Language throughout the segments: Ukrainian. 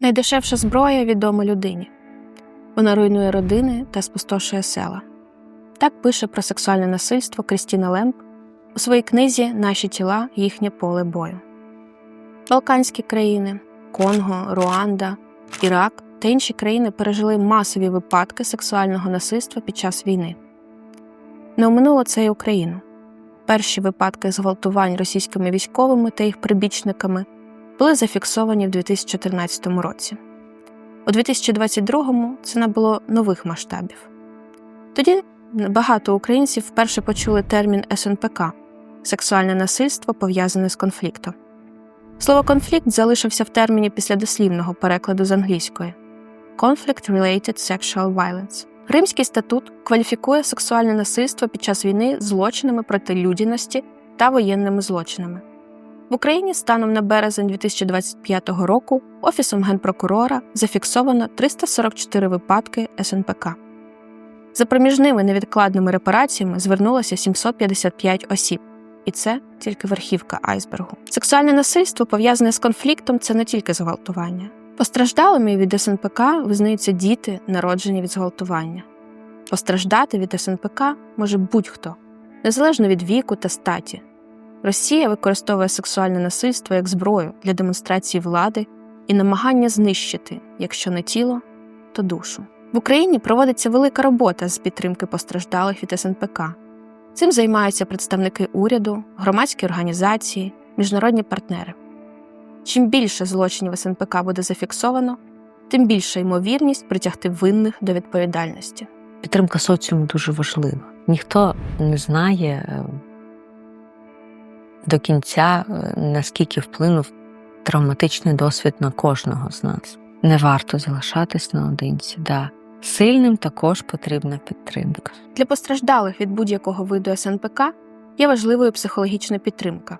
Найдешевша зброя відома людині. Вона руйнує родини та спустошує села. Так пише про сексуальне насильство Крістіна Лемп у своїй книзі Наші тіла їхнє поле бою. Балканські країни Конго, Руанда, Ірак та інші країни пережили масові випадки сексуального насильства під час війни. Не оминуло це і Україну. Перші випадки зґвалтувань російськими військовими та їх прибічниками були зафіксовані в 2014 році. У 2022-му це набуло нових масштабів. Тоді багато українців вперше почули термін СНПК сексуальне насильство пов'язане з конфліктом. Слово конфлікт залишився в терміні після дослівного перекладу з англійської Conflict Related Sexual Violence. Римський статут кваліфікує сексуальне насильство під час війни злочинами проти людяності та воєнними злочинами. В Україні станом на березень 2025 року Офісом генпрокурора зафіксовано 344 випадки СНПК. За проміжними невідкладними репараціями звернулося 755 осіб, і це тільки верхівка айсбергу. Сексуальне насильство пов'язане з конфліктом це не тільки зґвалтування. Постраждалими від СНПК визнаються діти, народжені від зґвалтування. Постраждати від СНПК може будь-хто, незалежно від віку та статі. Росія використовує сексуальне насильство як зброю для демонстрації влади і намагання знищити, якщо не тіло, то душу. В Україні проводиться велика робота з підтримки постраждалих від СНПК. Цим займаються представники уряду, громадські організації, міжнародні партнери. Чим більше злочинів СНПК буде зафіксовано, тим більша ймовірність притягти винних до відповідальності. Підтримка соціуму дуже важлива. Ніхто не знає е, до кінця, е, наскільки вплинув травматичний досвід на кожного з нас. Не варто залишатись наодинці. Да. Сильним також потрібна підтримка. Для постраждалих від будь-якого виду СНПК є важливою психологічна підтримка.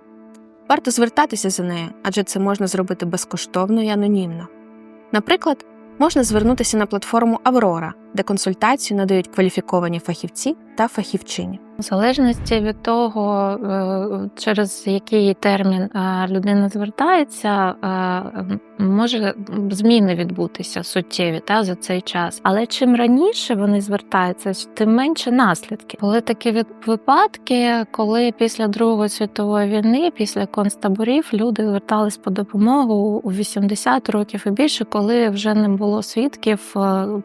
Варто звертатися за нею, адже це можна зробити безкоштовно і анонімно. Наприклад, можна звернутися на платформу Аврора, де консультацію надають кваліфіковані фахівці та фахівчині. В залежності від того, е, через який термін е, людина звертається, е, може зміни відбутися суттєві та за цей час. Але чим раніше вони звертаються, тим менше наслідки. Були такі випадки, коли після Другої світової війни, після концтаборів, люди звертались по допомогу у 80 років і більше, коли вже не було свідків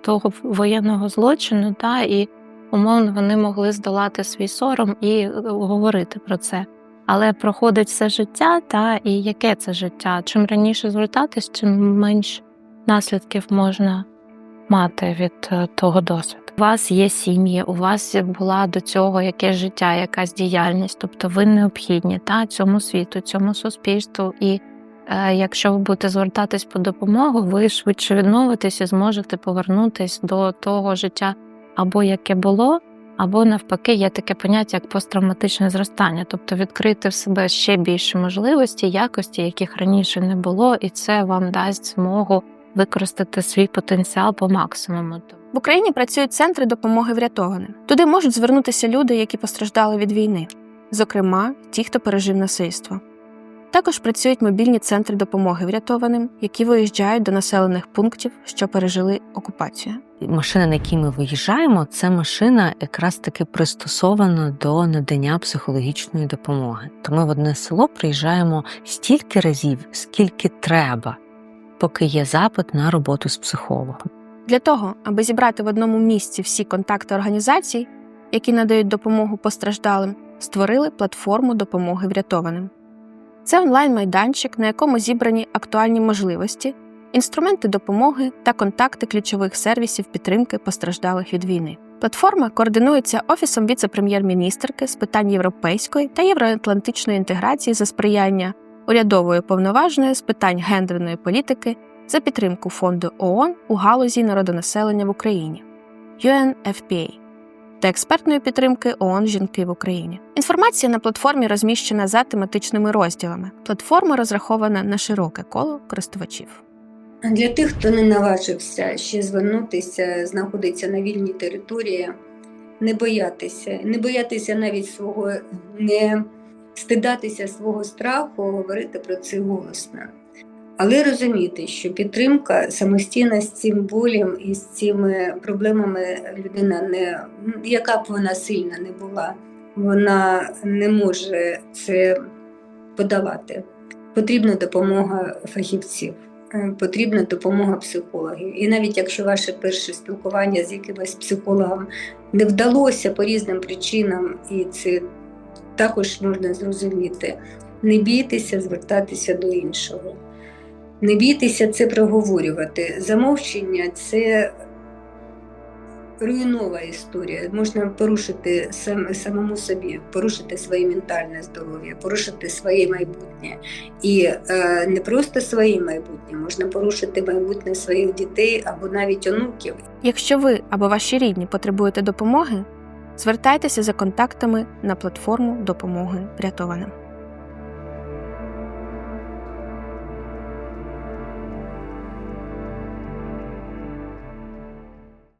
того воєнного злочину, та і умовно вони могли здолати свій сором і е, говорити про це. Але проходить все життя, та і яке це життя? Чим раніше звертатись, чим менш наслідків можна мати від е, того досвіду. У вас є сім'ї, у вас була до цього якесь життя, якась діяльність, тобто ви необхідні та цьому світу, цьому суспільству. І е, якщо ви будете звертатись по допомогу, ви швидше відновитесь і зможете повернутись до того життя або яке було, або навпаки, є таке поняття як посттравматичне зростання, тобто відкрити в себе ще більше можливості, якості, яких раніше не було, і це вам дасть змогу використати свій потенціал по максимуму. В Україні працюють центри допомоги врятованим. Туди можуть звернутися люди, які постраждали від війни, зокрема, ті, хто пережив насильство. Також працюють мобільні центри допомоги врятованим, які виїжджають до населених пунктів, що пережили окупацію. Машина, на якій ми виїжджаємо, це машина якраз таки пристосована до надання психологічної допомоги. То ми в одне село приїжджаємо стільки разів, скільки треба, поки є запит на роботу з психологом. Для того, аби зібрати в одному місці всі контакти організацій, які надають допомогу постраждалим, створили платформу допомоги врятованим. Це онлайн-майданчик, на якому зібрані актуальні можливості, інструменти допомоги та контакти ключових сервісів підтримки постраждалих від війни. Платформа координується Офісом віце-прем'єр-міністерки з питань європейської та євроатлантичної інтеграції за сприяння урядової повноважної з питань гендерної політики за підтримку фонду ООН у галузі народонаселення в Україні UNFPA та експертної підтримки ООН Жінки в Україні. Інформація на платформі розміщена за тематичними розділами. Платформа розрахована на широке коло користувачів. Для тих, хто не наважився ще звернутися, знаходиться на вільній території, не боятися, не боятися навіть свого, не стидатися свого страху, говорити про це голосно. Але розуміти, що підтримка самостійно з цим болем і з цими проблемами людина не яка б вона сильна не була, вона не може це подавати. Потрібна допомога фахівців, е, потрібна допомога психологів. І навіть якщо ваше перше спілкування з якимось психологом не вдалося по різним причинам, і це також можна зрозуміти, не бійтеся звертатися до іншого. Не бійтеся це проговорювати. Замовчення це руйнова історія. Можна порушити сам, самому собі, порушити своє ментальне здоров'я, порушити своє майбутнє. І е, не просто своє майбутнє, можна порушити майбутнє своїх дітей або навіть онуків. Якщо ви або ваші рідні потребуєте допомоги, звертайтеся за контактами на платформу допомоги врятованим.